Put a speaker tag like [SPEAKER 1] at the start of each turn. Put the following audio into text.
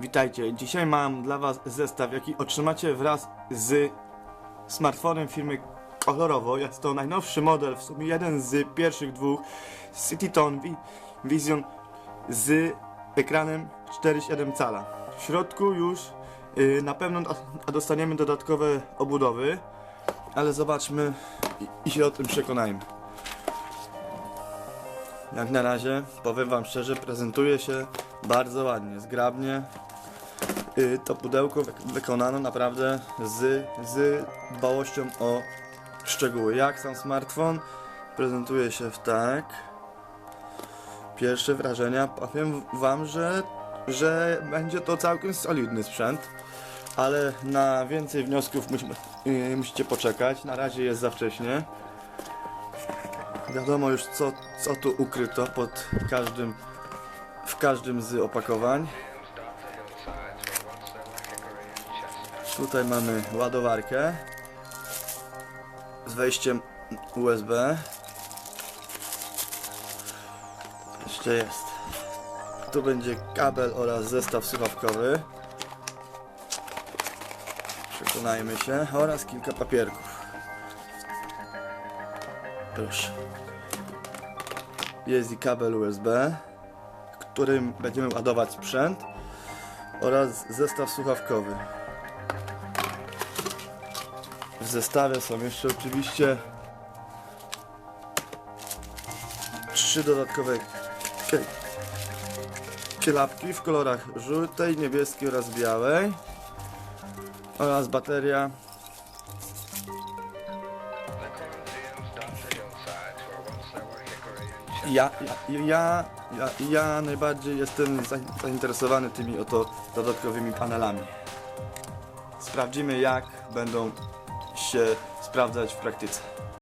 [SPEAKER 1] Witajcie, dzisiaj mam dla Was zestaw, jaki otrzymacie wraz z smartfonem firmy Kolorowo. Jest to najnowszy model, w sumie jeden z pierwszych dwóch Cityton Vi- Vision z ekranem 4,7 cala. W środku już y, na pewno do- dostaniemy dodatkowe obudowy, ale zobaczmy i, i się o tym przekonajmy. Jak na razie, powiem Wam szczerze, prezentuje się bardzo ładnie, zgrabnie. Y, To pudełko wyk- wykonano naprawdę z, z dbałością o szczegóły. Jak sam smartfon prezentuje się w tak. Pierwsze wrażenia, powiem Wam, że, że będzie to całkiem solidny sprzęt. Ale na więcej wniosków musimy, yy, musicie poczekać. Na razie jest za wcześnie. Wiadomo już co, co tu ukryto pod każdym, w każdym z opakowań. Tutaj mamy ładowarkę z wejściem USB. Jeszcze jest. Tu będzie kabel oraz zestaw słuchawkowy. Przekonajmy się. Oraz kilka papierków. Proszę. Jest i kabel USB, którym będziemy ładować sprzęt oraz zestaw słuchawkowy. W zestawie są jeszcze oczywiście trzy dodatkowe kielapki w kolorach żółtej, niebieskiej oraz białej oraz bateria Ja, ja, ja, ja, ja najbardziej jestem za- zainteresowany tymi oto dodatkowymi panelami. Sprawdzimy jak będą się sprawdzać w praktyce.